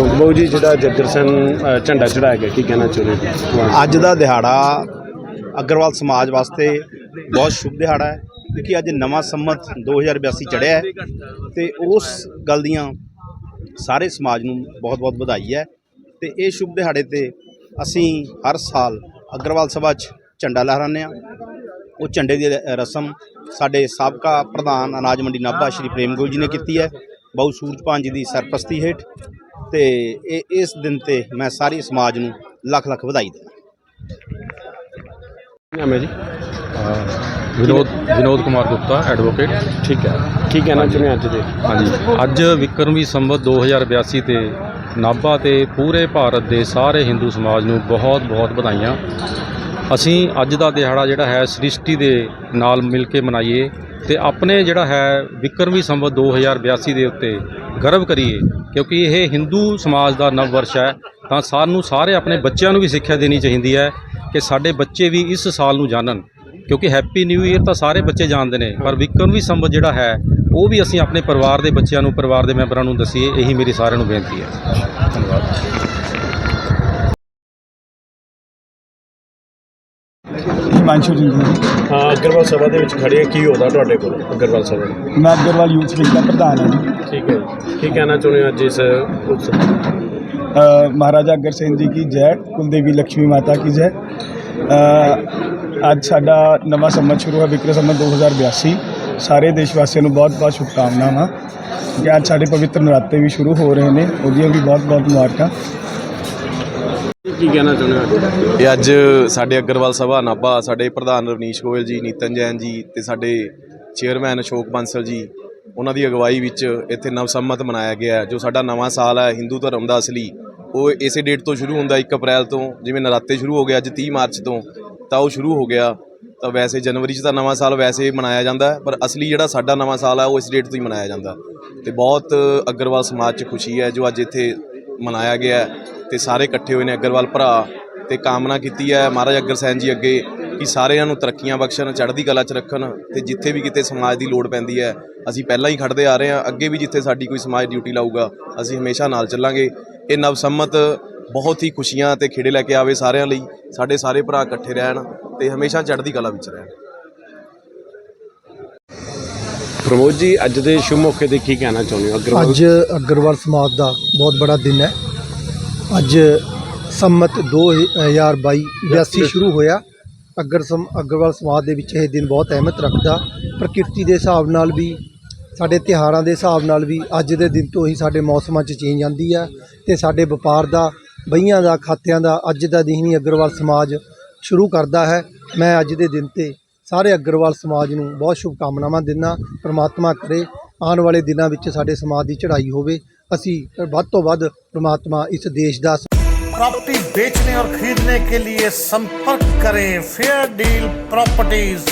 ਜੀ, ਜਿਹੜਾ ਜੱਗਰ ਸਿੰਘ ਝੰਡਾ ਚੜਾਇਆ ਗਿਆ, ਕੀ ਕਹਿਣਾ ਚਾਹੁੰਦੇ ਹੋ? ਅੱਜ ਦਾ ਦਿਹਾੜਾ ਅਗਰਵਾਲ ਸਮਾਜ ਵਾਸਤੇ ਬਹੁਤ ਸ਼ੁਭ ਦਿਹਾੜਾ ਹੈ, ਕਿਉਂਕਿ ਅੱਜ ਨਵਾਂ ਸੰਮਤ 2082 ਚੜ੍ਹਿਆ ਹੈ ਤੇ ਉਸ ਗੱਲ ਦੀਆਂ ਸਾਰੇ ਸਮਾਜ ਨੂੰ ਬਹੁਤ-ਬਹੁਤ ਵਧਾਈ ਹੈ ਤੇ ਇਹ ਸ਼ੁਭ ਦਿਹਾੜੇ ਤੇ ਅਸੀਂ ਹਰ ਸਾਲ ਅਗਰਵਾਲ ਸਭਾ 'ਚ ਝੰਡਾ ਲਹਿਰਾਉਂਦੇ ਹਾਂ। ਉਹ ਝੰਡੇ ਦੀ ਰਸਮ ਸਾਡੇ ਸਾਬਕਾ ਪ੍ਰਧਾਨ ਅਨਾਜ ਮੰਡੀ ਨਾਭਾ ਸ਼੍ਰੀ ਪ੍ਰੇਮ ਗੋਲ ਜੀ ਨੇ ਕੀਤੀ ਹੈ। ਬਹੁ ਸੂਰਜਪਾਨ ਜੀ ਦੀ ਸਰਪ੍ਰਸਤੀ ਹੇਠ ਤੇ ਇਹ ਇਸ ਦਿਨ ਤੇ ਮੈਂ ਸਾਰੇ ਸਮਾਜ ਨੂੰ ਲੱਖ ਲੱਖ ਵਧਾਈ ਦਿੰਦਾ। ਨਾਮ ਹੈ ਜੀ? ਵਿਨੋਦ ਵਿਨੋਦ ਕੁਮਾਰ ਗੁਪਤਾ ਐਡਵੋਕੇਟ ਠੀਕ ਹੈ। ਕੀ ਕਹਿਣਾ ਚਾਹੁੰਦੇ ਅੱਜ ਦੇ? ਹਾਂਜੀ। ਅੱਜ ਵਿਕਰਮੀ ਸੰਵਤ 2082 ਤੇ ਨਾਭਾ ਤੇ ਪੂਰੇ ਭਾਰਤ ਦੇ ਸਾਰੇ ਹਿੰਦੂ ਸਮਾਜ ਨੂੰ ਬਹੁਤ ਬਹੁਤ ਵਧਾਈਆਂ। ਅਸੀਂ ਅੱਜ ਦਾ ਦਿਹਾੜਾ ਜਿਹੜਾ ਹੈ ਸ੍ਰਿਸ਼ਟੀ ਦੇ ਨਾਲ ਮਿਲ ਕੇ ਮਨਾਈਏ ਤੇ ਆਪਣੇ ਜਿਹੜਾ ਹੈ ਵਿਕਰਮੀ ਸੰਵਤ 2082 ਦੇ ਉੱਤੇ ਗਰਵ ਕਰੀਏ। ਕਿਉਂਕਿ ਇਹ ਹਿੰਦੂ ਸਮਾਜ ਦਾ ਨਵ ਵਰਸ਼ ਹੈ, ਤਾਂ ਸਾਨੂੰ ਸਾਰੇ ਆਪਣੇ ਬੱਚਿਆਂ ਨੂੰ ਵੀ ਸਿੱਖਿਆ ਦੇਣੀ ਚਾਹੀਦੀ ਹੈ ਕਿ ਸਾਡੇ ਬੱਚੇ ਵੀ ਇਸ ਸਾਲ ਨੂੰ ਜਾਣਨ। ਕਿਉਂਕਿ ਹੈਪੀ ਨਿਊ ਈਅਰ ਤਾਂ ਸਾਰੇ ਬੱਚੇ ਜਾਣਦੇ ਨੇ, ਪਰ ਵਿਕਰਮ ਵੀ ਸੰਵਤ ਜਿਹੜਾ ਹੈ, ਉਹ ਵੀ ਅਸੀਂ ਆਪਣੇ ਪਰਿਵਾਰ ਦੇ ਬੱਚਿਆਂ ਨੂੰ, ਪਰਿਵਾਰ ਦੇ ਮੈਂਬਰਾਂ ਨੂੰ ਦਸੀਏ, ਇਹੀ ਮੇਰੀ ਸਾਰਿਆਂ ਨੂੰ ਬੇਨਤੀ ਹੈ। ਧੰਨਵਾਦ। ਹਿਮਾਂਸ਼ੂ ਜਿੰਦਲ ਹਾਂ ਅਗਰਵਾਲ ਸਭਾ ਦੇ ਵਿੱਚ ਖੜੇ ਕੀ ਹੋਦਾ ਤੁਹਾਡੇ ਕੋਲ ਅਗਰਵਾਲ ਸਭਾ ਮੈਂ ਅਗਰਵਾਲ ਯੂਥ ਵਿੰਗ ਦਾ ਪ੍ਰਧਾਨ ਹਾਂ ਜੀ। ਠੀਕ ਹੈ ਜੀ। ਕੀ ਕਹਿਣਾ ਚਾਹੁੰਦੇ ਹੋ ਅੱਜ ਇਸ ਮਹਾਰਾਜਾ ਅਗਰ ਸਿੰਘ ਜੀ ਕੀ ਜੈ ਕੁਲਦੇਵੀ ਲక్ష్ਮੀ ਮਾਤਾ ਕੀ ਜੈ। ਅ, ਅੱਜ ਸਾਡਾ ਨਵਾਂ ਸੰਮਤ ਸ਼ੁਰੂ ਹੈ ਵਿਕਰਮ ਸੰਮਤ 2082 ਸਾਰੇ ਦੇਸ਼ ਵਾਸੀਆਂ ਨੂੰ ਬਹੁਤ ਬਹੁਤ ਸ਼ੁਭਕਾਮਨਾਵਾਂ। ਕਿ ਅੱਜ ਸਾਡੇ ਪਵਿੱਤਰ ਨਰਾਤੇ ਵੀ ਸ਼ੁਰੂ ਹੋ ਰਹੇ ਨੇ ਉਹਦੀਆਂ ਵੀ ਬਹੁਤ ਬਹੁਤ ਮੁਬਾਰਕਾਂ। ਕੀ ਕਹਿਣਾ ਚਾਹੁੰਦੇ ਹੋ ਇਹ ਅੱਜ ਸਾਡੇ ਅਗਰਵਾਲ ਸਭਾ ਨਾਭਾ, ਸਾਡੇ ਪ੍ਰਧਾਨ ਰਵਨੀਸ਼ ਗੋਇਲ ਜੀ, ਨੀਤਨ ਜੈਨ ਜੀ ਤੇ ਸਾਡੇ ਚੇਅਰਮੈਨ ਅਸ਼ੋਕ ਬਾਂਸਲ ਜੀ, ਉਹਨਾਂ ਦੀ ਅਗਵਾਈ ਵਿੱਚ ਇੱਥੇ ਨਵਸੰਮਤ ਮਨਾਇਆ ਗਿਆ ਜੋ ਸਾਡਾ ਨਵਾਂ ਸਾਲ ਹੈ, ਹਿੰਦੂ ਧਰਮ ਦਾ ਅਸਲੀ। ਉਹ ਇਸੇ ਡੇਟ ਤੋਂ ਸ਼ੁਰੂ ਹੁੰਦਾ 1 ਅਪ੍ਰੈਲ ਤੋਂ, ਜਿਵੇਂ ਨਰਾਤੇ ਸ਼ੁਰੂ ਹੋ ਗਏ ਅੱਜ 30 ਮਾਰਚ ਤੋਂ, ਤਾਂ ਉਹ ਸ਼ੁਰੂ ਹੋ ਗਿਆ। ਤਾਂ ਵੈਸੇ ਜਨਵਰੀ 'ਚ ਤਾਂ ਨਵਾਂ ਸਾਲ ਵੈਸੇ ਮਨਾਇਆ ਜਾਂਦਾ ਪਰ ਅਸਲੀ ਜਿਹੜਾ ਸਾਡਾ ਨਵਾਂ ਸਾਲ ਹੈ, ਉਹ ਇਸ ਡੇਟ ਤੋਂ ਹੀ ਮਨਾਇਆ ਜਾਂਦਾ। ਤੇ ਬਹੁਤ ਅਗਰਵਾਲ ਸਮਾਜ 'ਚ ਖੁਸ਼ੀ ਹੈ, ਜੋ ਅੱਜ ਇੱਥੇ ਮਨਾਇਆ ਗਿਆ ਤੇ ਸਾਰੇ ਇਕੱਠੇ ਹੋਏ ਨੇ ਅਗਰਵਾਲ ਭਰਾ ਤੇ ਕਾਮਨਾ ਕੀਤੀ ਹੈ ਮਹਾਰਾਜ ਅਗਰ ਸੈਨ ਜੀ ਅੱਗੇ ਕਿ ਸਾਰਿਆਂ ਨੂੰ ਤਰੱਕੀਆਂ ਬਖਸ਼ਣ ਚੜ੍ਹਦੀ ਕਲਾ 'ਚ ਰੱਖਣ ਤੇ ਜਿੱਥੇ ਵੀ ਕਿਤੇ ਸਮਾਜ ਦੀ ਲੋੜ ਪੈਂਦੀ ਹੈ ਅਸੀਂ ਪਹਿਲਾਂ ਹੀ ਖੜਦੇ ਆ ਰਹੇ ਹਾਂ ਅੱਗੇ ਵੀ ਜਿੱਥੇ ਸਾਡੀ ਕੋਈ ਸਮਾਜ ਡਿਊਟੀ ਲਾਊਗਾ ਅਸੀਂ ਹਮੇਸ਼ਾ ਨਾਲ ਚੱਲਾਂਗੇ। ਇਹ ਨਵ ਸੰਮਤ ਬਹੁਤ ਹੀ ਖੁਸ਼ੀਆਂ ਤੇ ਖੇੜੇ ਲੈ ਕੇ ਆਵੇ ਸਾਰਿਆਂ ਲਈ ਸਾਡੇ ਸਾਰੇ ਭਰਾ ਇਕੱਠੇ ਰਹਿਣ ਤੇ ਹਮੇਸ਼ਾ ਚੜ੍ਹਦੀ ਕਲਾ ਵਿੱਚ ਰਹਿਣ। ਪ੍ਰਮੋਦ ਜੀ ਅੱਜ ਦੇ ਸ਼ੁਭ ਮੌਕੇ ਤੇ ਕੀ ਕਹਿਣਾ ਚਾਹੁੰਦੇ ਹੋ? ਅਗਰਵਾਲ ਅੱਜ ਅਗਰਵਾਲ ਸਮਾਜ ਦਾ ਬਹੁਤ ਬੜਾ ਦਿਨ ਹੈ। ਅੱਜ ਸੰਮਤ 2022 82 ਸ਼ੁਰੂ ਹੋਇਆ। ਅਗਰ ਸਮ ਅਗਰਵਾਲ ਸਮਾਜ ਦੇ ਵਿੱਚ ਇਹ ਦਿਨ ਬਹੁਤ ਅਹਿਮਤ ਰੱਖਦਾ। ਪ੍ਰਕਿਰਤੀ ਦੇ ਹਿਸਾਬ ਨਾਲ ਵੀ ਸਾਡੇ ਤਿਉਹਾਰਾਂ ਦੇ ਹਿਸਾਬ ਨਾਲ ਵੀ ਅੱਜ ਦੇ ਦਿਨ ਤੋਂ ਹੀ ਸਾਡੇ ਮੌਸਮਾਂ 'ਚ ਚੇਂਜ ਆਉਂਦੀ ਹੈ ਤੇ ਸਾਡੇ ਵਪਾਰ ਦਾ ਬਈਆਂ ਦਾ ਖਾਤਿਆਂ ਦਾ ਅੱਜ ਦਾ ਦਿਨ ਹੀ ਅਗਰਵਾਲ ਸਮਾਜ ਸ਼ੁਰੂ ਕਰਦਾ ਹੈ। ਮੈਂ ਅੱਜ ਦੇ ਦਿਨ ਤੇ ਸਾਰੇ ਅਗਰਵਾਲ ਸਮਾਜ ਨੂੰ ਬਹੁਤ ਸ਼ੁਭਕਾਮਨਾਵਾਂ ਦਿੰਦਾ। ਪ੍ਰਮਾਤਮਾ ਕਰੇ ਆਉਣ ਵਾਲੇ ਦਿਨਾਂ ਵਿੱਚ ਸਾਡੇ ਸਮਾਜ ਦੀ ਚੜ੍ਹਾਈ ਹੋਵੇ। ਅਸੀਂ ਵੱਧ ਤੋਂ ਵੱਧ ਪ੍ਰਮਾਤਮਾ ਇਸ ਦੇਸ਼ ਦਾ प्रॉपर्टी बेचने और खरीदने के लिए संपर्क करें फेयर डील प्रॉपर्टीज